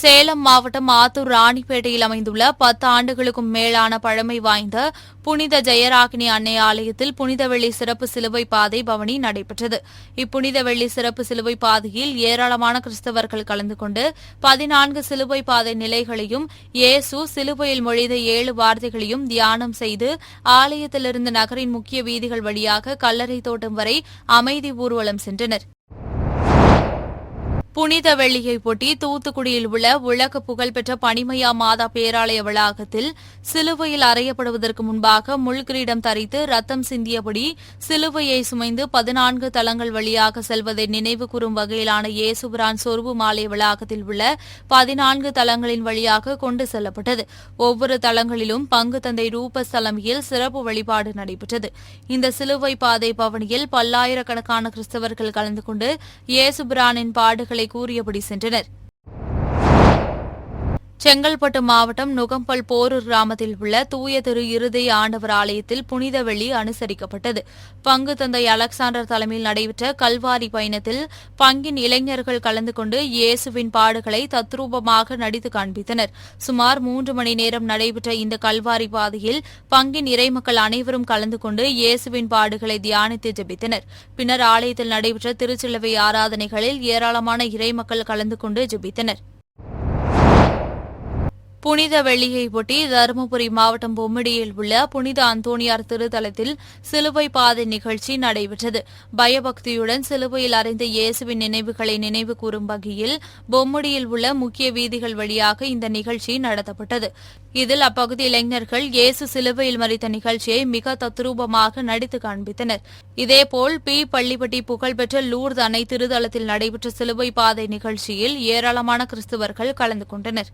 சேலம் மாவட்டம் ஆத்தூர் ராணிப்பேட்டையில் அமைந்துள்ள பத்து ஆண்டுகளுக்கும் மேலான பழமை வாய்ந்த புனித ஜெயராகினி அன்னை ஆலயத்தில் புனித வெள்ளி சிறப்பு சிலுவை பாதை பவனி நடைபெற்றது. இப்புனித வெள்ளி சிறப்பு சிலுவை பாதையில் ஏராளமான கிறிஸ்தவர்கள் கலந்து கொண்டு பதினான்கு சிலுவை பாதை நிலைகளையும் இயேசு சிலுவையில் மொழித ஏழு வார்த்தைகளையும் தியானம் செய்து ஆலயத்திலிருந்து நகரின் முக்கிய வீதிகள் வழியாக கல்லறை தோட்டம் வரை அமைதி ஊர்வலம் சென்றனர். புனித வெள்ளியை ஒட்டி தூத்துக்குடியில் உள்ள உலக புகழ்பெற்ற பனிமயா மாதா பேராலய வளாகத்தில் சிலுவையில் அறையப்படுவதற்கு முன்பாக முள்கிரீடம் தரித்து ரத்தம் சிந்தியபடி சிலுவையை சுமைந்து பதினான்கு தலங்கள் வழியாக செல்வதை நினைவு கூறும் வகையிலான இயேசுபிரான் சொருபு மாலை வளாகத்தில் உள்ள பதினான்கு தலங்களின் வழியாக கொண்டு செல்லப்பட்டது. ஒவ்வொரு தலங்களிலும் பங்கு தந்தை ரூபஸ் தலைமையில் சிறப்பு வழிபாடு நடைபெற்றது. இந்த சிலுவை பாதை பவனியில் பல்லாயிரக்கணக்கான கிறிஸ்தவர்கள் கலந்து கொண்டு இயேசுபிரானின் பாடுகளை கூறியபடி சென்றனர். செங்கல்பட்டு மாவட்டம் நுகம்பல் போரூர் கிராமத்தில் உள்ள தூய திரு இருதய ஆண்டவர் ஆலயத்தில் புனித வெள்ளி அனுசரிக்கப்பட்டது. பங்கு தந்தை அலெக்சாண்டர் தலைமையில் நடைபெற்ற கல்வாரி பயணத்தில் பங்கின் இளைஞர்கள் கலந்து கொண்டு இயேசுவின் பாடுகளை தத்ரூபமாக நடித்து காண்பித்தனர். சுமார் மூன்று மணி நேரம் நடைபெற்ற இந்த கல்வாரி பாதையில் பங்கின் இறைமக்கள் அனைவரும் கலந்து கொண்டு இயேசுவின் பாடுகளை தியானித்து ஜெபித்தனர். பின்னர் ஆலயத்தில் நடைபெற்ற திருச்சிலுவை ஆராதனைகளில் ஏராளமான இறைமக்கள் கலந்து கொண்டு ஜெபித்தனர். புனித வெள்ளியை ஒட்டி தருமபுரி மாவட்டம் பொம்மிடியில் உள்ள புனித அந்தோணியார் திருத்தலத்தில் சிலுவை பாதை நிகழ்ச்சி நடைபெற்றது. பயபக்தியுடன் சிலுவையில் அறைந்த இயேசுவின் நினைவுகளை நினைவு கூறும் வகையில் பொம்முடியில் உள்ள முக்கிய வீதிகள் வழியாக இந்த நிகழ்ச்சி நடத்தப்பட்டது. இதில் அப்பகுதி இளைஞர்கள் இயேசு சிலுவையில் மறித்த நிகழ்ச்சியை மிக தத்ரூபமாக நடித்து காண்பித்தனர். இதேபோல் பி. பள்ளிப்பட்டி புகழ்பெற்ற லூர்து அணை திருத்தலத்தில் நடைபெற்ற சிலுவை பாதை நிகழ்ச்சியில் ஏராளமான கிறிஸ்துவர்கள் கலந்து கொண்டனர்.